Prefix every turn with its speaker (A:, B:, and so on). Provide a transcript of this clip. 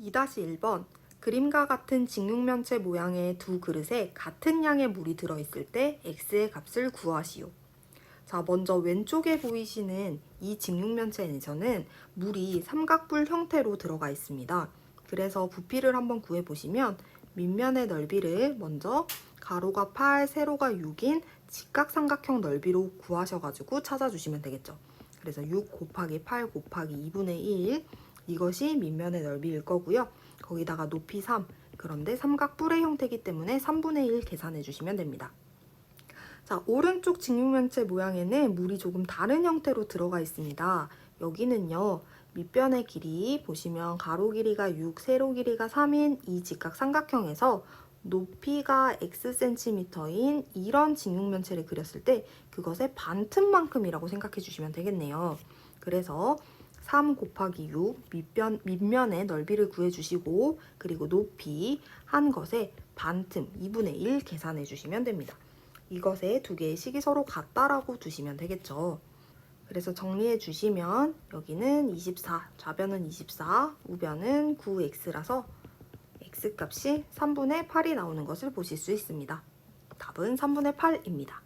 A: 2-1번 그림과 같은 직육면체 모양의 두 그릇에 같은 양의 물이 들어있을 때 x의 값을 구하시오. 자, 먼저 왼쪽에 보이시는 이 직육면체에서는 물이 삼각뿔 형태로 들어가 있습니다. 그래서 부피를 한번 구해보시면 밑면의 넓이를 먼저 가로가 8, 세로가 6인 직각삼각형 넓이로 구하셔가지고 찾아주시면 되겠죠. 그래서 6 곱하기 8 곱하기 2분의 1 이것이 밑면의 넓이일 거고요. 거기다가 높이 3 그런데 삼각 뿔의 형태이기 때문에 3분의 1 계산해 주시면 됩니다. 자, 오른쪽 직육면체 모양에는 물이 조금 다른 형태로 들어가 있습니다. 여기는요, 밑변의 길이 보시면 가로 길이가 6, 세로 길이가 3인 이 직각 삼각형에서 높이가 xcm인 이런 직육면체를 그렸을 때 그것의 반틈만큼이라고 생각해 주시면 되겠네요. 그래서 3 곱하기 6 밑변, 밑면의 넓이를 구해주시고 그리고 높이 한 것의 반틈 2분의 1 계산해 주시면 됩니다. 이것의 두 개의 식이 서로 같다라고 두시면 되겠죠. 그래서 정리해 주시면 여기는 24, 좌변은 24, 우변은 9x라서 x값이 3분의 8이 나오는 것을 보실 수 있습니다. 답은 3분의 8입니다.